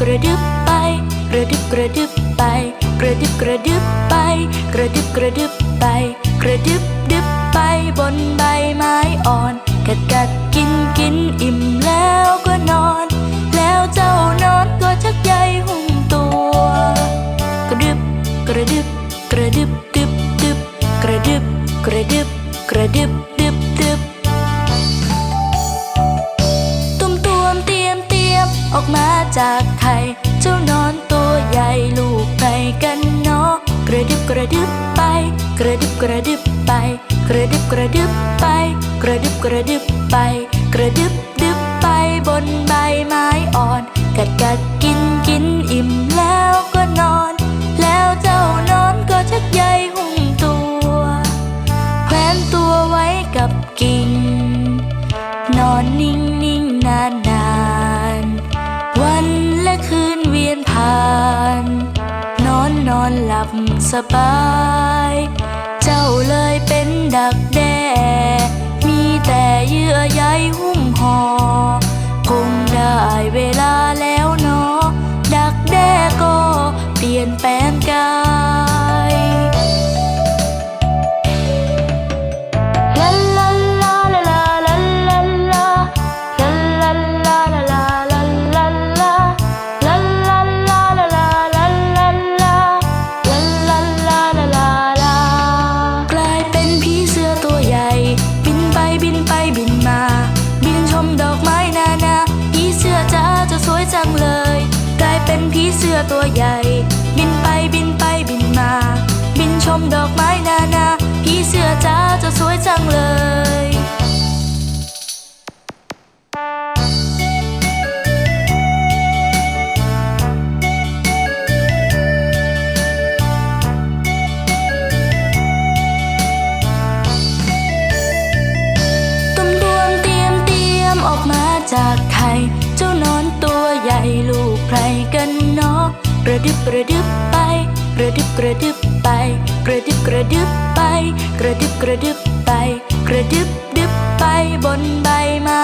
กระดึบไป กระดึบกระดึบไป กระดึบกระดึบไป กระดึบกระดึบไป กระดึบ ระดึบไป กระดึบกระดึบไป กระดึบกระดึบไป กระดึบ 家. อสวยจังเลยมออกมาจากไข่เจ้านอนตัวใหญ่ลูกใครกันเนาะกระดึบกระดึบไป กระดึบกระดึบไป กระดึบกระดึบ ระดึบไป กระดึบดึบไปบนใบไม้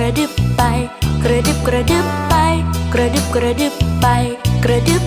ระดึบไป กระดึบกระดึบไป กระดึบกระดึบไป กระดึบ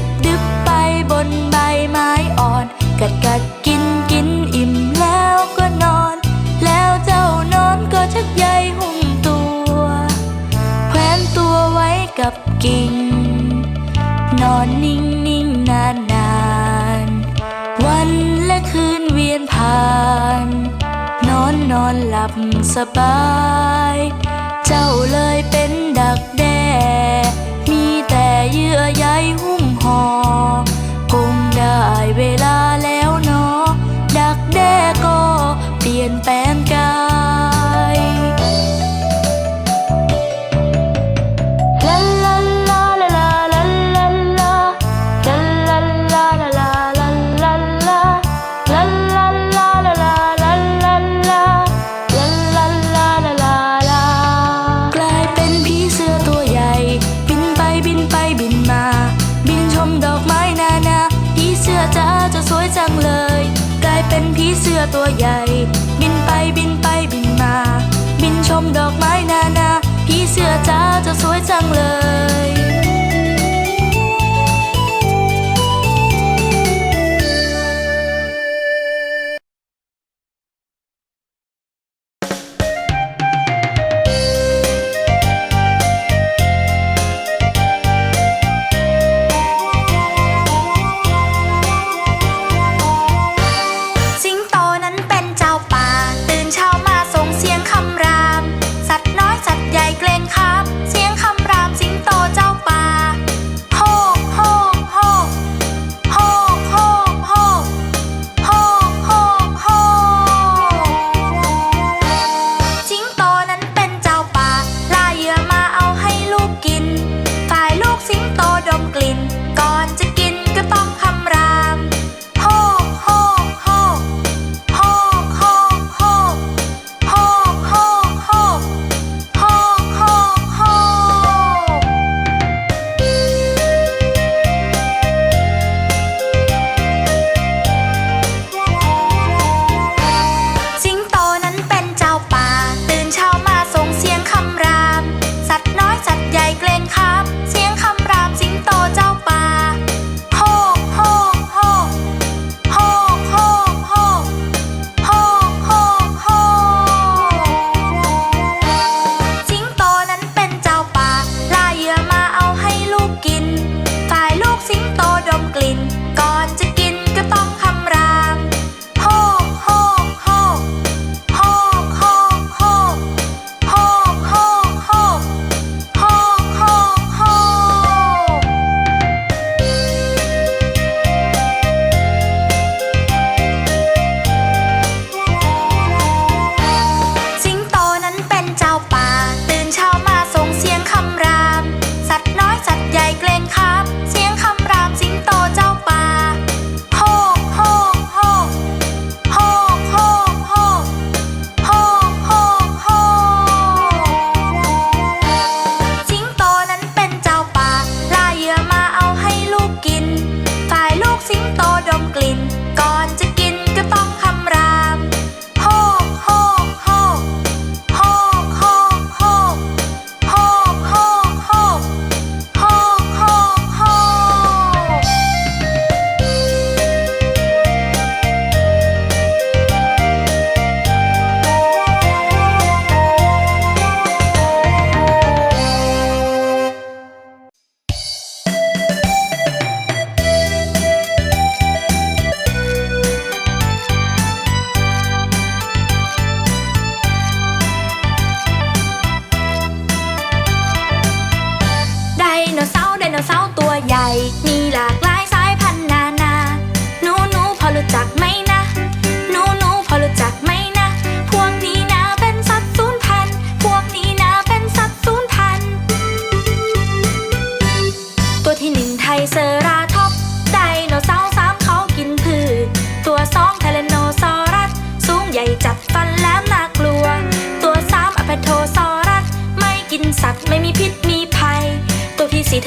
太脏了。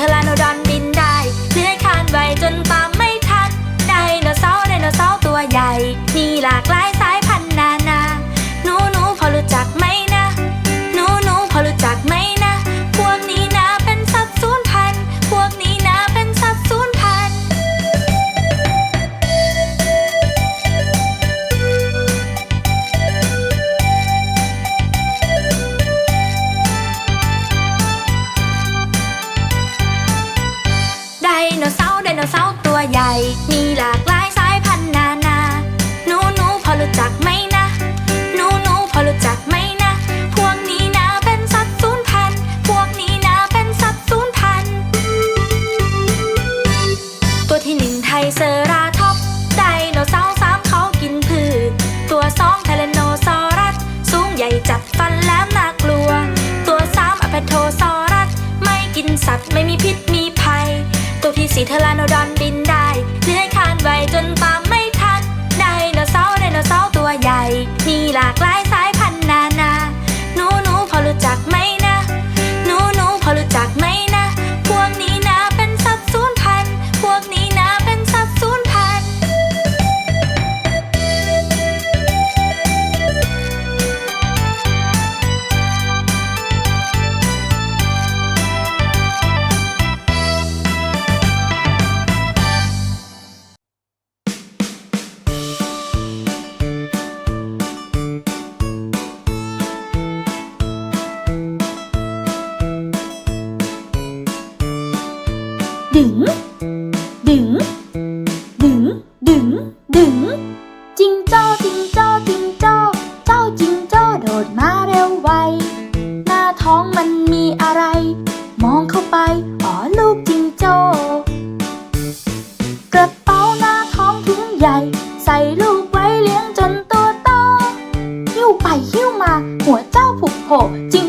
Catalano สีเทลานดิ้วไปหิ้วมา หัวเจ้าผุกโผจริง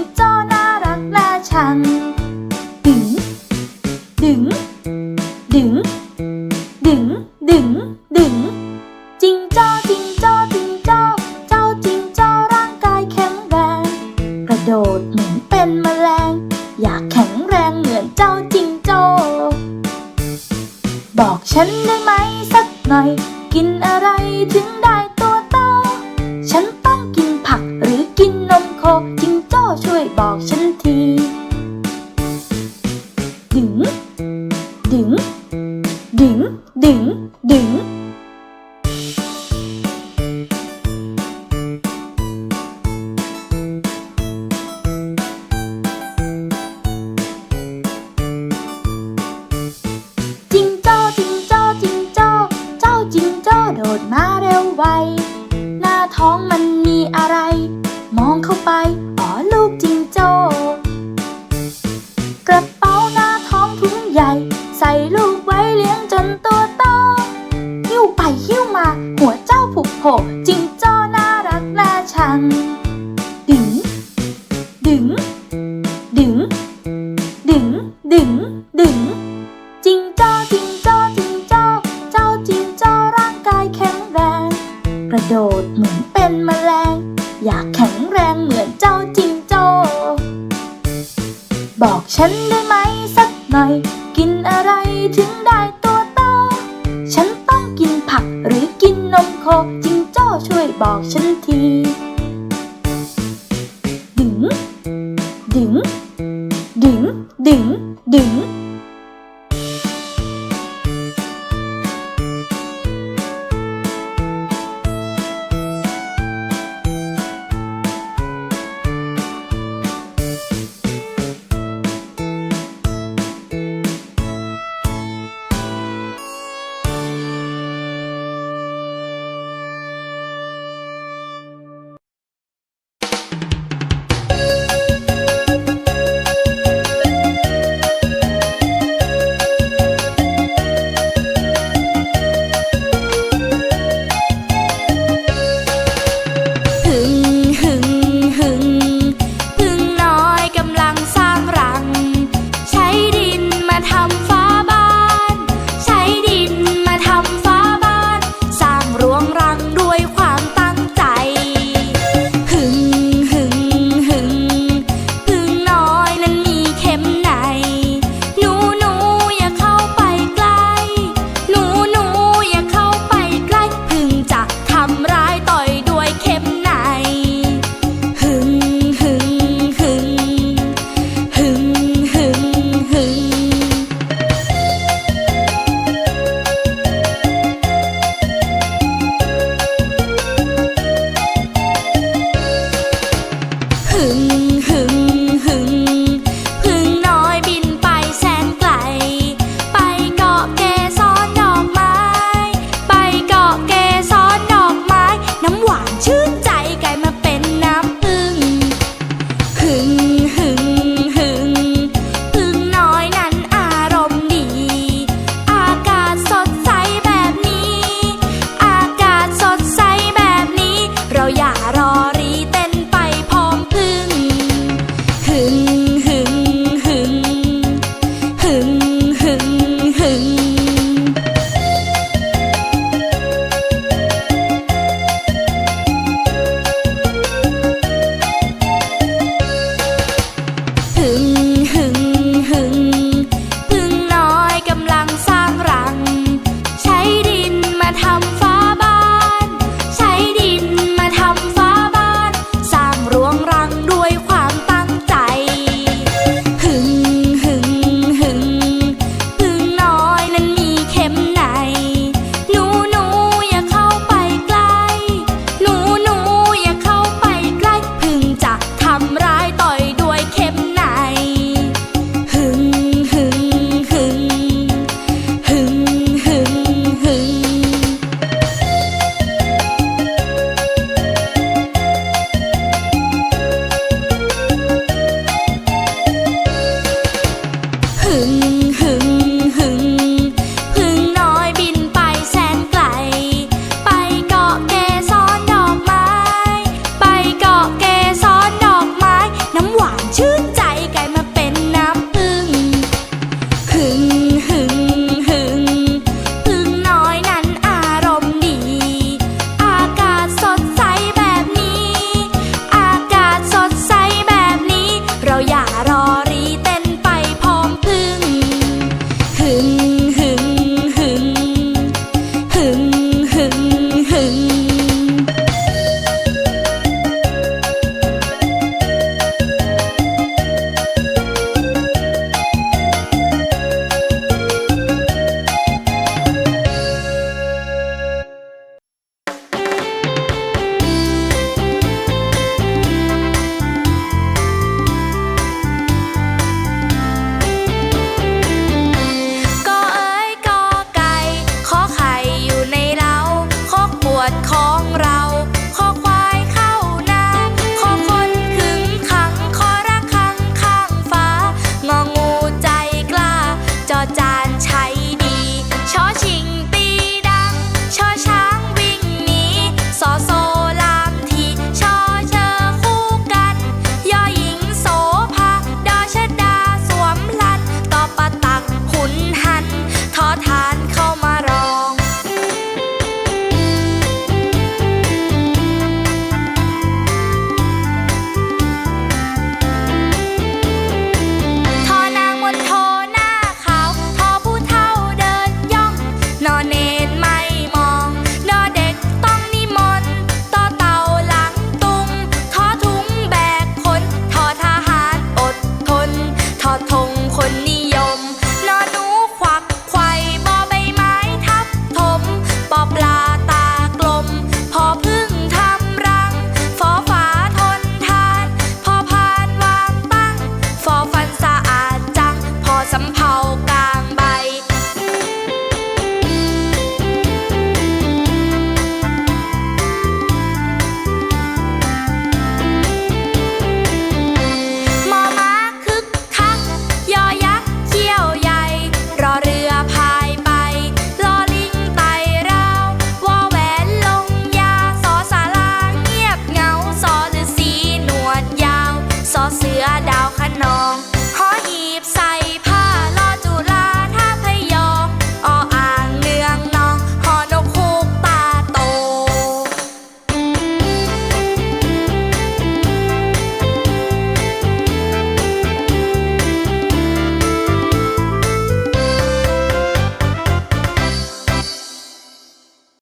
นคจิงโจ้ช่วยบอกฉันที ดึง ดึง